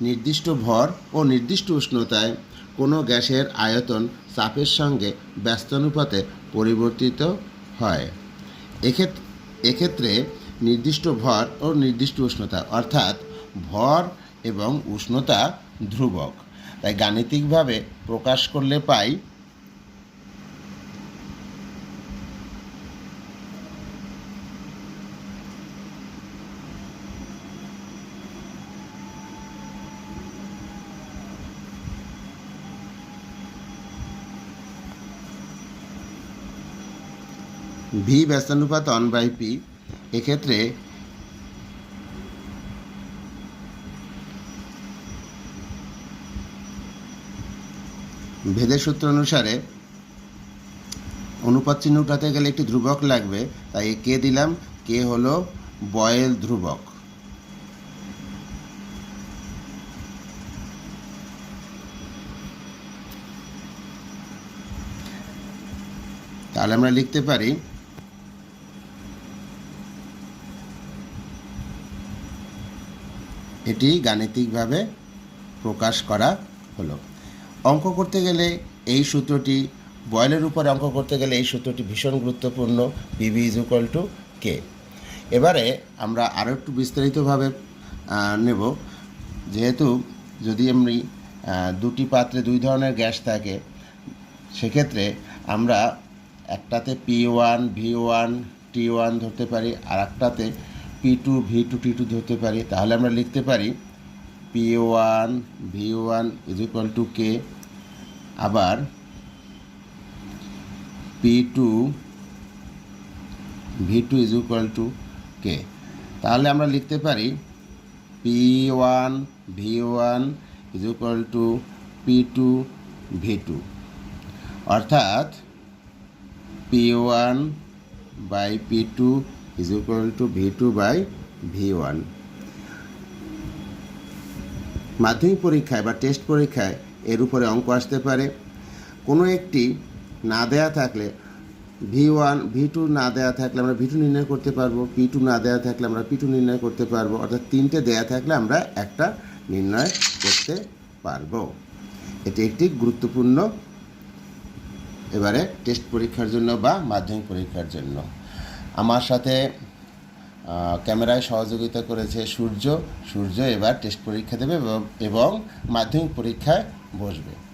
নির্দিষ্ট ভর ও নির্দিষ্ট উষ্ণতায় কোনো গ্যাসের আয়তন চাপের সঙ্গে ব্যস্তানুপাতে পরিবর্তিত হয়। এক্ষেত্রে এক্ষেত্রে নির্দিষ্ট ভর ও নির্দিষ্ট উষ্ণতা, অর্থাৎ ভর এবং উষ্ণতা ধ্রুবক। তাই গাণিতিকভাবে প্রকাশ করলে পাই ভি ব্যস্তানুপাত অন বাই পি, এক্ষেত্রে ভেদের সূত্র অনুসারে অনুপাত চিহ্ন উঠাতে গেলে একটি ধ্রুবক লাগবে, তাই কে দিলাম? কে হলো বয়েল ধ্রুবক। তাহলে আমরা লিখতে পারি এটি গাণিতিকভাবে প্রকাশ করা হলো। অঙ্ক করতে গেলে এই সূত্রটি, বয়েলের উপরে অঙ্ক করতে গেলে এই সূত্রটি ভীষণ গুরুত্বপূর্ণ PV is equal to K এবারে আমরা আরও একটু বিস্তারিতভাবে নেব। যেহেতু যদি এমনি দুটি পাত্রে দুই ধরনের গ্যাস থাকে, সেক্ষেত্রে আমরা একটাতে P one V one T one ধরতে পারি আর একটাতে P two V two T two ধরতে পারি। তাহলে আমরা লিখতে পারি P one V one is equal to K আবার P two V two is equal to K তাহলে আমরা লিখতে পারি P one V one is equal to P two V two অর্থাৎ P one by P two is equal to V two by V one মাধ্যমিক পরীক্ষায় বা test পরীক্ষায় এর উপরে অঙ্ক আসতে পারে। কোনো একটি না দেয়া থাকলে ভি ওয়ান ভি টু না দেয়া থাকলে আমরা ভি টু নির্ণয় করতে পারব। পি টু না দেয়া থাকলে আমরা পি টু নির্ণয় করতে পারব। অর্থাৎ তিনটে দেয়া থাকলে আমরা একটা নির্ণয় করতে পারব। এটি একটি গুরুত্বপূর্ণ, এবারে টেস্ট পরীক্ষার জন্য বা মাধ্যমিক পরীক্ষার জন্য। আমার সাথে ক্যামেরায় সহযোগিতা করেছে সূর্য। সূর্য এবার টেস্ট পরীক্ষা দেবে এবং- মাধ্যমিক পরীক্ষায় বসবে।